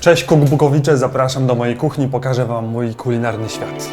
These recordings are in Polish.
Cześć Kukbukowicze, zapraszam do mojej kuchni, pokażę Wam mój kulinarny świat.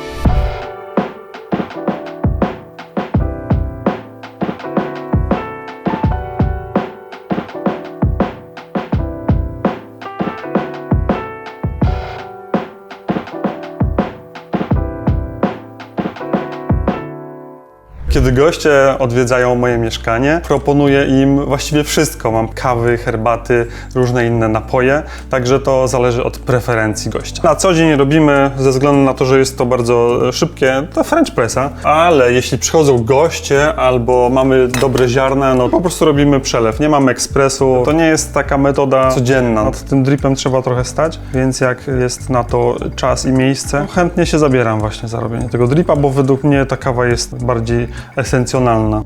Kiedy goście odwiedzają moje mieszkanie, proponuję im właściwie wszystko. Mam kawy, herbaty, różne inne napoje, także to zależy od preferencji gościa. Na co dzień robimy, ze względu na to, że jest to bardzo e, szybkie, to French pressa, ale jeśli przychodzą goście albo mamy dobre ziarna, no po prostu robimy przelew. Nie mamy ekspresu. To nie jest taka metoda codzienna. Nad tym dripem trzeba trochę stać, więc jak jest na to czas i miejsce, chętnie się zabieram właśnie za robienie tego dripa, bo według mnie ta kawa jest bardziej esencjonalna.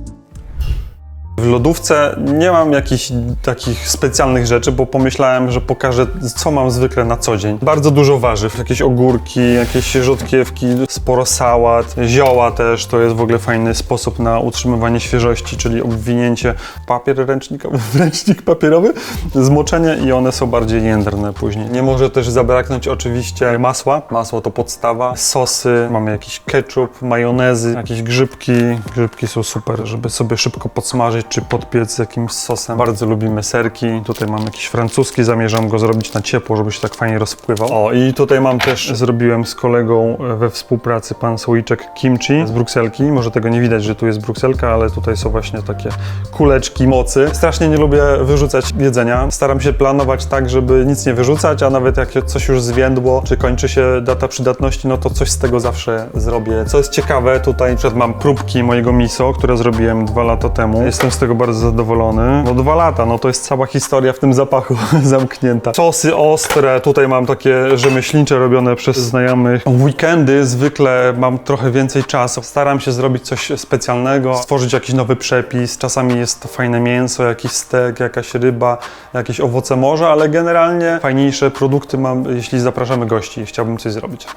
W lodówce nie mam jakichś takich specjalnych rzeczy, bo pomyślałem, że pokażę, co mam zwykle na co dzień. Bardzo dużo warzyw, jakieś ogórki, jakieś rzodkiewki, sporo sałat, zioła też. To jest w ogóle fajny sposób na utrzymywanie świeżości, czyli obwinięcie papier ręcznikowy, ręcznik papierowy, zmoczenie i one są bardziej jędrne później. Nie może też zabraknąć oczywiście masła. Masło to podstawa. Sosy, mamy jakiś ketchup, majonezy, jakieś grzybki. Grzybki są super, żeby sobie szybko podsmażyć czy podpiec jakimś sosem. Bardzo lubimy serki. Tutaj mam jakiś francuski, zamierzam go zrobić na ciepło, żeby się tak fajnie rozpływał. O, i tutaj mam też, zrobiłem z kolegą e, we współpracy pan słoiczek kimchi z brukselki. Może tego nie widać, że tu jest brukselka, ale tutaj są właśnie takie kuleczki mocy. Strasznie nie lubię wyrzucać jedzenia. Staram się planować tak, żeby nic nie wyrzucać, a nawet jak coś już zwiędło, czy kończy się data przydatności, no to coś z tego zawsze zrobię. Co jest ciekawe, tutaj przykład mam próbki mojego miso, które zrobiłem dwa lata temu. Jestem z tego bardzo zadowolony. No dwa lata, no to jest cała historia w tym zapachu zamknięta. Sosy ostre, tutaj mam takie rzemieślnicze robione przez znajomych. W weekendy zwykle mam trochę więcej czasu. Staram się zrobić coś specjalnego, stworzyć jakiś nowy przepis. Czasami jest to fajne mięso, jakiś stek, jakaś ryba, jakieś owoce morza, ale generalnie fajniejsze produkty mam, jeśli zapraszamy gości i chciałbym coś zrobić.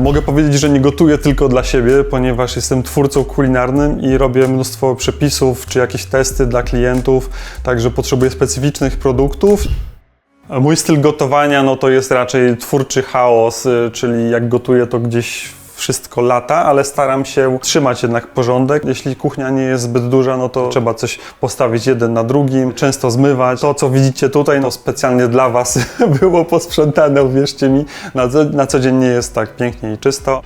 Mogę powiedzieć, że nie gotuję tylko dla siebie, ponieważ jestem twórcą kulinarnym i robię mnóstwo przepisów czy jakieś testy dla klientów, także potrzebuję specyficznych produktów. Mój styl gotowania no to jest raczej twórczy chaos, y, czyli jak gotuję to gdzieś wszystko lata, ale staram się trzymać jednak porządek. Jeśli kuchnia nie jest zbyt duża, no to trzeba coś postawić jeden na drugim, często zmywać. To, co widzicie tutaj, no specjalnie dla Was było posprzątane, uwierzcie mi. Na, na co dzień nie jest tak pięknie i czysto.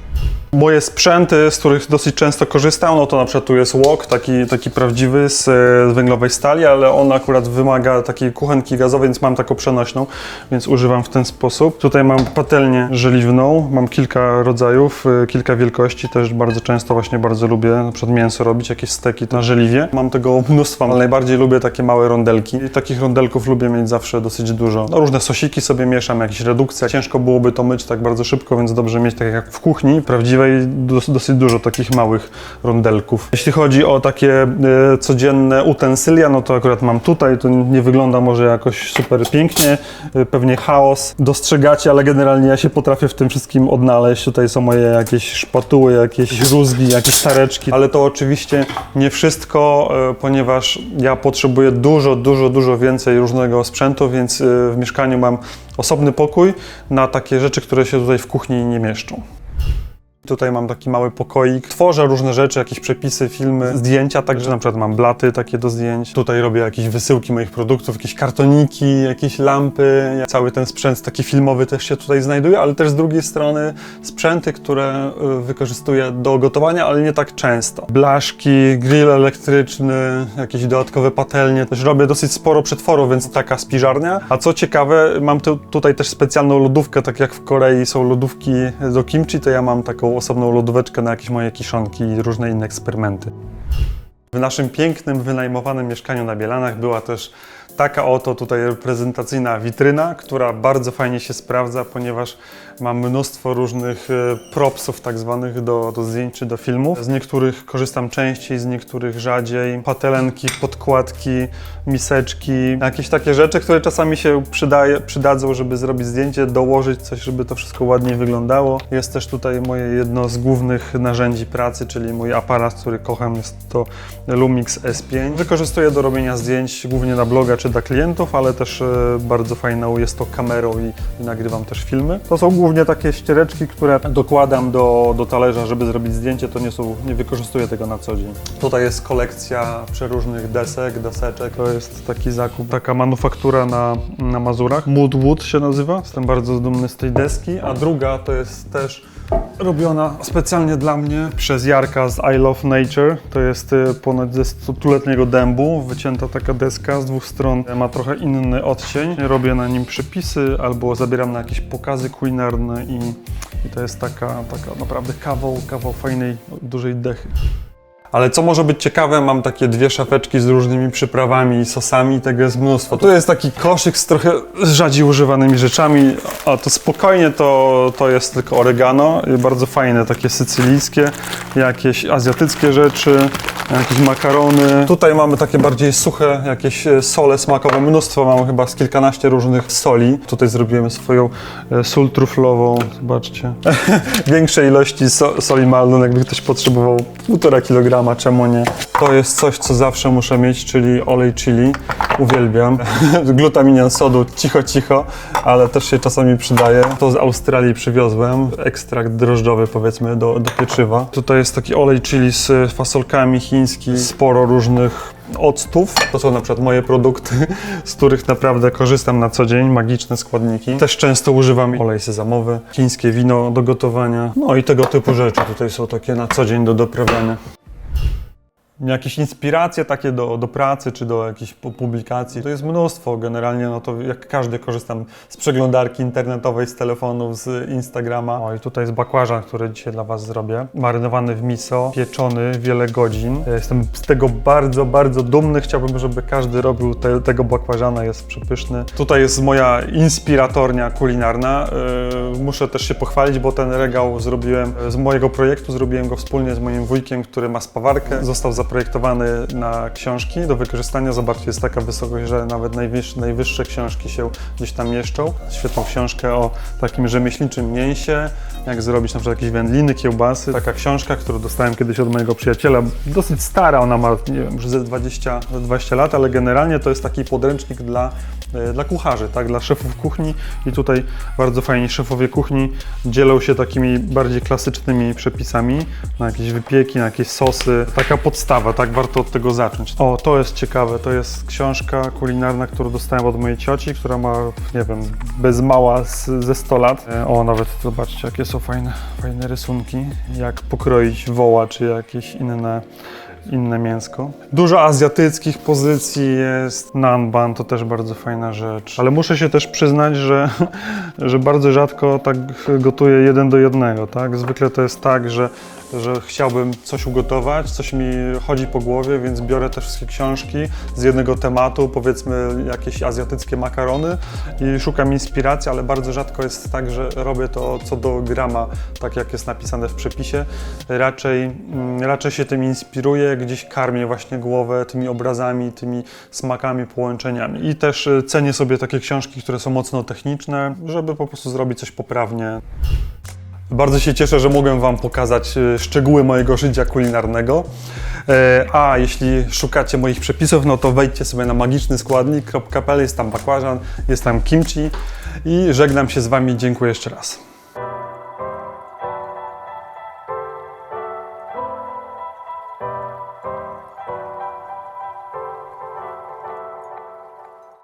Moje sprzęty, z których dosyć często korzystam, no to na przykład tu jest łok, taki, taki prawdziwy z, e, z węglowej stali, ale on akurat wymaga takiej kuchenki gazowej, więc mam taką przenośną, więc używam w ten sposób. Tutaj mam patelnię żeliwną, mam kilka rodzajów, e, kilka wielkości, też bardzo często właśnie bardzo lubię na przykład mięso robić, jakieś steki na żeliwie. Mam tego mnóstwo, ale najbardziej lubię takie małe rondelki i takich rondelków lubię mieć zawsze dosyć dużo. No, różne sosiki sobie mieszam, jakieś redukcje. Ciężko byłoby to myć tak bardzo szybko, więc dobrze mieć tak jak w kuchni prawdziwej dos, dosyć dużo takich małych rondelków. Jeśli chodzi o takie e, codzienne utensylia, no to akurat mam tutaj, to nie wygląda może jakoś super pięknie, e, pewnie chaos dostrzegacie, ale generalnie ja się potrafię w tym wszystkim odnaleźć. Tutaj są moje jakieś szpatuły, jakieś rózgi, jakieś tareczki, ale to oczywiście nie wszystko, e, ponieważ ja potrzebuję dużo, dużo, dużo więcej różnego sprzętu, więc w mieszkaniu mam osobny pokój na takie rzeczy, które się tutaj w kuchni nie mieszczą. Tutaj mam taki mały pokoik. Tworzę różne rzeczy, jakieś przepisy, filmy, zdjęcia, także na przykład mam blaty takie do zdjęć. Tutaj robię jakieś wysyłki moich produktów, jakieś kartoniki, jakieś lampy. Cały ten sprzęt taki filmowy też się tutaj znajduje, ale też z drugiej strony sprzęty, które y, wykorzystuję do gotowania, ale nie tak często. Blaszki, grill elektryczny, jakieś dodatkowe patelnie. Też robię dosyć sporo przetworów, więc taka spiżarnia. A co ciekawe, mam tu, tutaj też specjalną lodówkę, tak jak w Korei są lodówki do kimchi, to ja mam taką osobną lodóweczkę na jakieś moje kiszonki i różne inne eksperymenty. W naszym pięknym, wynajmowanym mieszkaniu na Bielanach była też taka oto tutaj reprezentacyjna witryna, która bardzo fajnie się sprawdza, ponieważ mam mnóstwo różnych e, propsów tak zwanych do, do zdjęć czy do filmów. Z niektórych korzystam częściej, z niektórych rzadziej. Patelenki, podkładki, miseczki, jakieś takie rzeczy, które czasami się przydaje, przydadzą, żeby zrobić zdjęcie, dołożyć coś, żeby to wszystko ładniej wyglądało. Jest też tutaj moje jedno z głównych narzędzi pracy, czyli mój aparat, który kocham, jest to Lumix S5. Wykorzystuję do robienia zdjęć głównie na bloga rzeczy dla klientów, ale też e, bardzo fajną jest to kamerą i, i nagrywam też filmy. To są głównie takie ściereczki, które dokładam do, do talerza, żeby zrobić zdjęcie, to nie są, nie wykorzystuję tego na co dzień. Tutaj jest kolekcja przeróżnych desek, deseczek. To jest taki zakup, taka manufaktura na, na Mazurach. Moodwood się nazywa. Jestem bardzo dumny z tej deski, a druga to jest też robiona specjalnie dla mnie przez Jarka z I Love Nature. To jest y, ponad ze stuletniego dębu, wycięta taka deska z dwóch stron. Ma trochę inny odcień. Robię na nim przepisy albo zabieram na jakieś pokazy kulinarne i, i to jest taka, taka naprawdę kawał, kawał fajnej, dużej dechy. Ale co może być ciekawe, mam takie dwie szafeczki z różnymi przyprawami i sosami, tego jest mnóstwo. Tu jest taki koszyk z trochę rzadziej używanymi rzeczami, a to spokojnie to, to jest tylko oregano, bardzo fajne, takie sycylijskie, jakieś azjatyckie rzeczy, jakieś makarony. Tutaj mamy takie bardziej suche, jakieś e, sole smakowe, mnóstwo, mam chyba z kilkanaście różnych soli. Tutaj zrobiłem swoją e, sól truflową, zobaczcie. Większej ilości so, soli malną, jakby ktoś potrzebował półtora kilograma, czemu nie? To jest coś, co zawsze muszę mieć, czyli olej chili. Uwielbiam. Glutaminian sodu, cicho, cicho, ale też się czasami przydaje. To z Australii przywiozłem, ekstrakt drożdżowy powiedzmy do, do pieczywa. Tutaj jest taki olej chili z fasolkami chiński, sporo różnych octów. To są na przykład moje produkty, z których naprawdę korzystam na co dzień, magiczne składniki. Też często używam olej sezamowy, chińskie wino do gotowania, no i tego typu rzeczy. Tutaj są takie na co dzień do doprawiania. Jakieś inspiracje takie do, do pracy czy do jakichś pu- publikacji. To jest mnóstwo. Generalnie, no to jak każdy korzystam z przeglądarki internetowej, z telefonów, z Instagrama. O i tutaj jest bakłażan, który dzisiaj dla Was zrobię. Marynowany w miso, pieczony wiele godzin. Ja jestem z tego bardzo, bardzo dumny. Chciałbym, żeby każdy robił te, tego bakłażana, jest przepyszny. Tutaj jest moja inspiratornia kulinarna. Yy, muszę też się pochwalić, bo ten regał zrobiłem z mojego projektu, zrobiłem go wspólnie z moim wujkiem, który ma spawarkę. Został zaprojektowany na książki do wykorzystania. Zobaczcie, jest taka wysokość, że nawet najwyższe, najwyższe książki się gdzieś tam mieszczą. Świetną książkę o takim rzemieślniczym mięsie, jak zrobić na przykład jakieś wędliny, kiełbasy. Taka książka, którą dostałem kiedyś od mojego przyjaciela, dosyć stara, ona ma, nie wiem, już ze 20, ze 20 lat, ale generalnie to jest taki podręcznik dla, e, dla kucharzy, tak, dla szefów kuchni i tutaj bardzo fajni szefowie kuchni dzielą się takimi bardziej klasycznymi przepisami na jakieś wypieki, na jakieś sosy. Taka podstawa, tak, warto od tego zacząć. O, to jest ciekawe, to jest książka kulinarna, którą dostałem od mojej cioci, która ma, nie wiem, bez mała z, ze 100 lat. E, O, nawet zobaczcie, jakie są fajne, fajne rysunki, jak pokroić woła, czy jakieś inne inne mięsko. Dużo azjatyckich pozycji jest. Nanban to też bardzo fajna rzecz. Ale muszę się też przyznać, że, że bardzo rzadko tak gotuję jeden do jednego. Tak? Zwykle to jest tak, że, że chciałbym coś ugotować, coś mi chodzi po głowie, więc biorę te wszystkie książki z jednego tematu, powiedzmy jakieś azjatyckie makarony i szukam inspiracji, ale bardzo rzadko jest tak, że robię to co do grama, tak jak jest napisane w przepisie. Raczej, mm, raczej się tym inspiruję, gdzieś karmię właśnie głowę tymi obrazami, tymi smakami, połączeniami. I też y, cenię sobie takie książki, które są mocno techniczne, żeby po prostu zrobić coś poprawnie. Bardzo się cieszę, że mogłem Wam pokazać y, szczegóły mojego życia kulinarnego. E, A jeśli szukacie moich przepisów, no to wejdźcie sobie na magicznyskładnik.pl, jest tam bakłażan, jest tam kimchi i żegnam się z Wami. Dziękuję jeszcze raz.